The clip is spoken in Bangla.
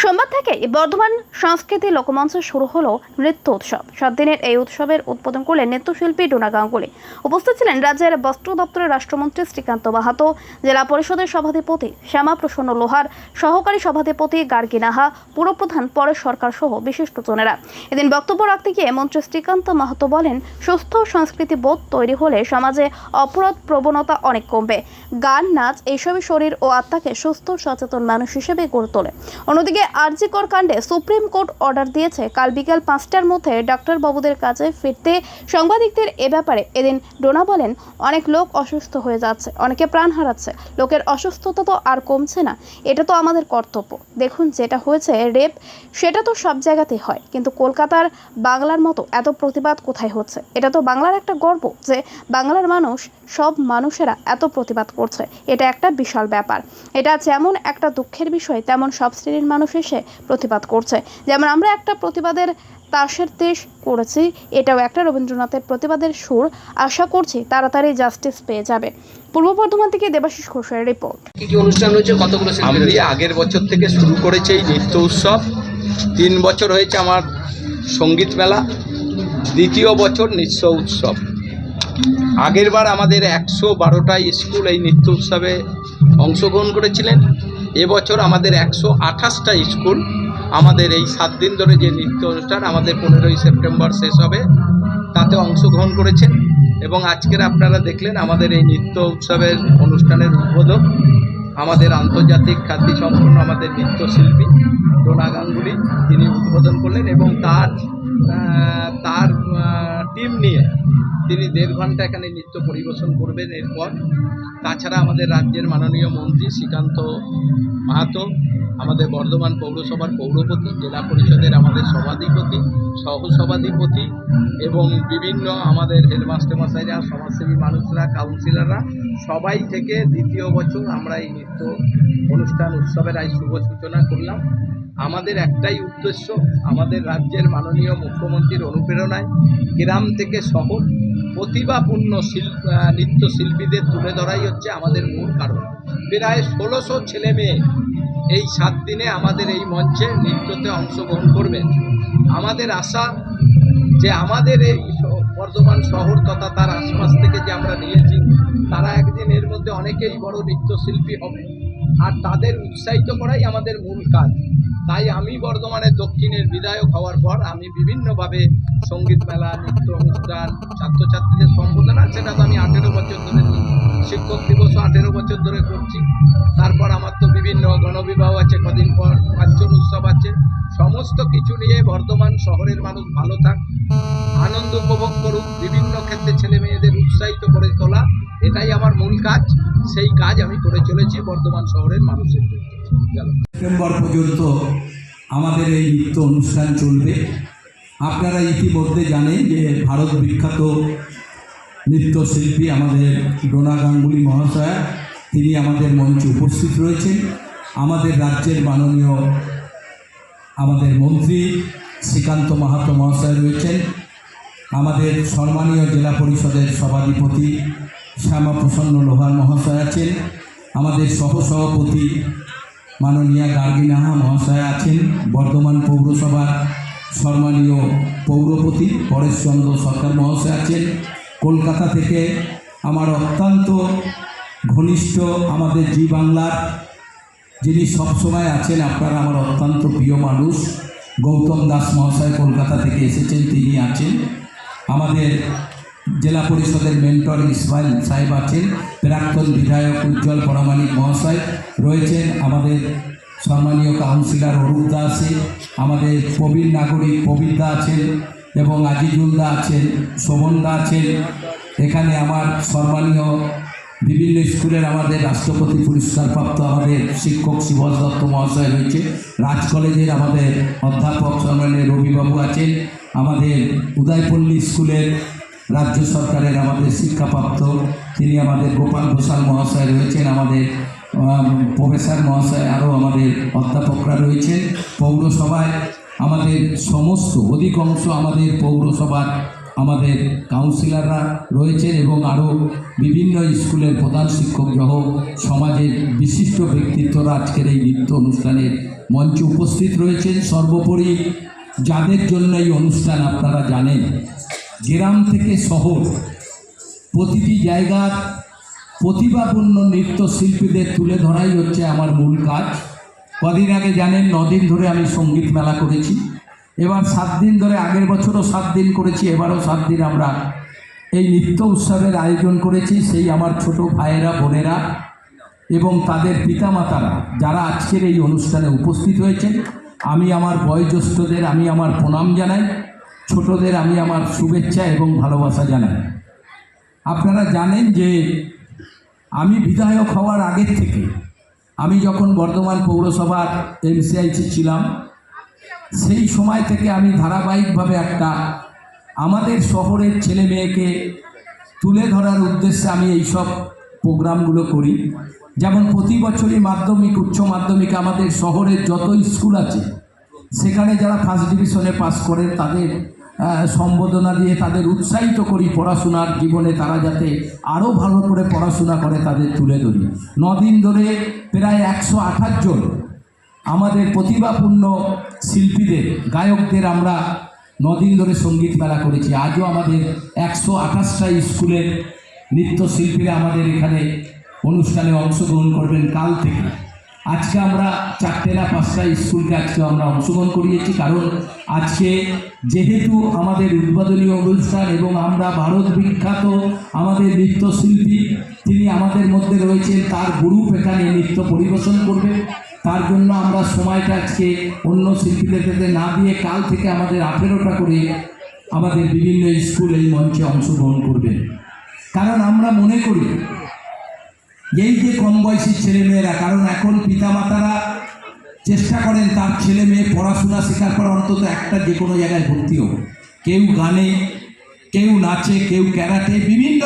সোমবার থেকে বর্ধমান সংস্কৃতি লোকমঞ্চে শুরু হলো নৃত্য উৎসব। সাত দিনের এই উৎসবের উদ্বোধন করলেন নৃত্যশিল্পী ডোনা গাঙ্গুলি। উপস্থিত ছিলেন রাজ্যের বস্ত্র দপ্তরের রাষ্ট্রমন্ত্রী শ্রীকান্ত মাহাতো, জেলা পরিষদের সভাধিপতি শ্যামা প্রসন্ন লোহার, সহকারী সভাধিপতি গার্গী নাহা, পুরপ্রধান পরেশ সরকার সহ বিশিষ্টজনেরা এদিন বক্তব্য রাখতে গিয়ে মন্ত্রী শ্রীকান্ত মাহাতো বলেন, সুস্থ সংস্কৃতি বোধ তৈরি হলে সমাজে অপরাধ প্রবণতা অনেক কমবে। গান, নাচ, এইসবই শরীর ও আত্মাকে সুস্থ, সচেতন মানুষ হিসেবে গড়ে তোলে। অন্যদিকে আরজিকর কাণ্ডে সুপ্রিম কোর্ট অর্ডার দিয়েছে। কাল বিকাল পাঁচটার মধ্যে ডাক্তারবাবুদের কাছে ফিরতে সাংবাদিকদের এ ব্যাপারে এদিন ডোনা বলেন, অনেক লোক অসুস্থ হয়ে যাচ্ছে, অনেকে প্রাণ হারাচ্ছে, লোকের অসুস্থতা তো আর কমছে না, এটা তো আমাদের কর্তব্য। দেখুন যেটা হয়েছে, রেপ, সেটা তো সব জায়গাতেই হয়, কিন্তু কলকাতার বাংলার মতো এত প্রতিবাদ কোথায় হচ্ছে? এটা তো বাংলার একটা গর্ব যে বাংলার মানুষ, সব মানুষেরা এত প্রতিবাদ করছে, এটা একটা বিশাল ব্যাপার। এটা যেমন একটা দুঃখের বিষয়, তেমন সব শ্রেণির মানুষ এসে প্রতিবাদ করছে। যেমন আমরা একটা প্রতিবাদের তাসের দেশ করেছি এটাও একটা রবীন্দ্রনাথের প্রতিবাদের সুর। আশা করছি তাড়াতাড়ি জাস্টিস পেয়ে যাবে। পূর্ব বর্ধমান থেকে দেবাশিস ঘোষের রিপোর্ট। কি কি অনুষ্ঠান হয়েছে? কতগুলো আমি আগের বছর থেকে শুরু করেছি এই নৃত্য উৎসব। তিন বছর হয়েছে আমার সংগীত মেলা। দ্বিতীয় বছর নৃত্য উৎসব। আগেরবার আমাদের একশো বারোটা স্কুল এই নৃত্য উৎসবে অংশগ্রহণ করেছিলেন। এবছর আমাদের একশো আঠাশটা স্কুল, আমাদের এই সাত দিন ধরে যে নৃত্য অনুষ্ঠান আমাদের পনেরোই সেপ্টেম্বর শেষ হবে, তাতে অংশগ্রহণ করেছেন। এবং আজকের আপনারা দেখলেন আমাদের এই নৃত্য উৎসবের অনুষ্ঠানের উদ্বোধক, আমাদের আন্তর্জাতিক খ্যাতি সম্পন্ন আমাদের নৃত্যশিল্পী ডোনা গাঙ্গুলি, তিনি উদ্বোধন করলেন এবং তার তার টিম নিয়ে তিনি দেড় ঘণ্টা এখানে নৃত্য পরিবেশন করবেন এরপর। তাছাড়া আমাদের রাজ্যের মাননীয় মন্ত্রী শ্রীকান্ত মাহাতো, আমাদের বর্ধমান পৌরসভার পৌরপতি, জেলা পরিষদের আমাদের সভাধিপতি, সহসভাধিপতি এবং বিভিন্ন আমাদের হেডমাস্টার মশাইরা, সমাজসেবী মানুষরা, কাউন্সিলররা সবাই থেকে দ্বিতীয় বছর আমরা এই নৃত্য অনুষ্ঠান উৎসবের আজ শুভ সূচনা করলাম। আমাদের একটাই উদ্দেশ্য, আমাদের রাজ্যের মাননীয় মুখ্যমন্ত্রীর অনুপ্রেরণায় গ্রাম থেকে শহর প্রতিভাপূর্ণ শিল্প নৃত্যশিল্পীদের তুলে ধরাই হচ্ছে আমাদের মূল কারণ। প্রায় ষোলোশো ছেলে মেয়ে এই সাত দিনে আমাদের এই মঞ্চে নৃত্যতে অংশগ্রহণ করবেন। আমাদের আশা যে আমাদের এই বর্ধমান শহর তথা তার আশপাশ থেকে যে আমরা নিয়েছি, তারা একদিন এর মধ্যে অনেকেই বড় নৃত্যশিল্পী হবে। আর তাদের উৎসাহিত করাই আমাদের মূল কাজ। তাই আমি বর্ধমানের দক্ষিণের বিধায়ক হওয়ার পর আমি বিভিন্নভাবে সংগীত মেলা, নৃত্য অনুষ্ঠান, ছাত্রছাত্রীদের সম্বোধনা সেটা তো আমি আঠেরো বছর ধরে শিক্ষক দিবসও আঠেরো বছর ধরে করছি। তারপর আমার তো বিভিন্ন গণবিবাহ আছে, কদিন পর পাঁচজন উৎসব আছে। সমস্ত কিছু নিয়ে বর্ধমান শহরের মানুষ ভালো থাক, আনন্দ উপভোগ করুক, বিভিন্ন ক্ষেত্রে ছেলে মেয়েদের উৎসাহিত করে তোলা, এটাই আমার মূল কাজ। সেই কাজ আমি করে চলেছি বর্ধমান শহরের মানুষের জন্য। চলো। সেপ্টেম্বর পর্যন্ত আমাদের এই নৃত্য অনুষ্ঠান চলবে। আপনারা ইতিমধ্যে জানেন যে ভারত বিখ্যাত নৃত্যশিল্পী আমাদের ডোনা গাঙ্গুলি মহাশয়া, তিনি আমাদের মঞ্চে উপস্থিত রয়েছেন। আমাদের রাজ্যের মাননীয় আমাদের মন্ত্রী শ্রীকান্ত মাহাতো মহাশয় রয়েছেন। আমাদের সম্মানীয় জেলা পরিষদের সভাধিপতি শ্যামাপ্রসন্ন লোহার মহাশয় আছেন। আমাদের সহসভাপতি মাননীয়া গার্গিনাহা মহাশয় আছেন। বর্ধমান পৌরসভার সম্মানীয় পৌরপতি পরেশচন্দ্র সরকার মহাশয় আছেন। কলকাতা থেকে আমার অত্যন্ত ঘনিষ্ঠ আমাদের জি বাংলার যিনি সবসময় আছেন, আপনারা আমার অত্যন্ত প্রিয় মানুষ। গৌতম দাস মহাশয় কলকাতা থেকে এসেছেন, তিনি আছেন। আমাদের জেলা পরিষদের মেন্টর ইসমাইল সাহেব আছেন, প্রাক্তন বিধায়ক উজ্জ্বল পরামানিক মহাশয় রয়েছেন। আমাদের সম্মানীয় কাউন্সিলর অরূপ দা আছে আমাদের প্রবীণ নাগরিক প্রবীর দা আছেন এবং আজিজুল দা আছেন শোভন দা আছেন। এখানে আমার সম্মানীয় বিভিন্ন স্কুলের আমাদের রাষ্ট্রপতি পুরস্কারপ্রাপ্ত আমাদের শিক্ষক শিবজ দত্ত মহাশয় রয়েছে। রাজ কলেজের আমাদের অধ্যাপক সম্মানীয় রবিবাবু আছেন। আমাদের উদয়পল্লী স্কুলের রাজ্য সরকারের আমাদের শিক্ষাপ্রাপ্ত তিনি আমাদের গোপাল ঘোষাল মহাশয় রয়েছেন আমাদের আম, প্রফেসর মহাশয় আরও আমাদের অধ্যাপকরা রয়েছে। পৌরসভায় আমাদের সমস্ত অধিকাংশ আমাদের পৌরসভার আমাদের কাউন্সিলররা রয়েছেন এবং আরও বিভিন্ন স্কুলের প্রধান শিক্ষক সহ সমাজের বিশিষ্ট ব্যক্তিত্বরা আজকের এই নৃত্য অনুষ্ঠানে মঞ্চে উপস্থিত রয়েছেন। সর্বোপরি যাদের জন্য এই অনুষ্ঠান আপনারা জানেন। গ্রাম থেকে শহর প্রতিটি জায়গার প্রতিভাপূর্ণ নৃত্যশিল্পীদের তুলে ধরাই হচ্ছে আমার মূল কাজ। কদিন আগে জানেন, নদিন ধরে আমি সংগীত মেলা করেছি। এবার সাত দিন ধরে, আগের বছরও সাত দিন করেছি, এবারও সাত দিন আমরা এই নৃত্য উৎসবের আয়োজন করেছি, সেই আমার ছোট ভাইয়েরা, বোনেরা এবং তাদের পিতামাতারা যারা আজকের এই অনুষ্ঠানে উপস্থিত হয়েছেন। আমি আমার বয়োজ্যেষ্ঠদের, আমি আমার প্রণাম জানাই। ছোটদের আমি আমার শুভেচ্ছা এবং ভালোবাসা জানাই। আপনারা জানেন যে আমি বিধায়ক হওয়ার আগের থেকে আমি যখন বর্ধমান পৌরসভার এমসিআইসি ছিলাম, সেই সময় থেকে আমি ধারাবাহিকভাবে একটা আমাদের শহরের ছেলে মেয়েকে তুলে ধরার উদ্দেশ্যে আমি এইসব প্রোগ্রামগুলো করি। যেমন প্রতি বছরই মাধ্যমিক, উচ্চ মাধ্যমিক আমাদের শহরের যত স্কুল আছে, সেখানে যারা ফার্স্ট ডিভিশনে পাস করে, তাদের সম্বোধনা দিয়ে তাদের উৎসাহিত করি পড়াশোনার জীবনে তারা যাতে আরও ভালো করে পড়াশোনা করে তাদের তুলে ধরি। নদিন ধরে প্রায় একশো আঠাশ জন আমাদের প্রতিভাপূর্ণ শিল্পীদের, গায়কদের আমরা নদিন ধরে সংগীত মেলা করেছি। আজও আমাদের একশো আঠাশটা স্কুলের নৃত্যশিল্পীরা আমাদের এখানে অনুষ্ঠানে অংশগ্রহণ করবেন কাল থেকে। আজকে আমরা চারটে না পাঁচটা স্কুলকে আজকে আমরা অংশগ্রহণ করিয়েছি, কারণ আজকে যেহেতু আমাদের উদ্বোধনী অনুষ্ঠান এবং আমরা ভারত বিখ্যাত আমাদের নৃত্যশিল্পী, তিনি আমাদের মধ্যে রয়েছেন, তার গ্রুপ এখানে নৃত্য পরিবেশন করবে তার জন্য আমরা সময়টা আজকে অন্য শিল্পীদের না দিয়ে কাল থেকে আমাদের আঠেরোটা করে আমাদের বিভিন্ন স্কুল এই মঞ্চে অংশগ্রহণ করবে কারণ আমরা মনে করি এই যে কম বয়সী ছেলেমেয়েরা কারণ এখন পিতামাতারা চেষ্টা করেন তার ছেলে মেয়ে পড়াশোনা শেখার পর অন্তত একটা যে কোনো জায়গায় ভর্তি হোক। কেউ গানে, কেউ নাচে, কেউ ক্যারাটে, বিভিন্ন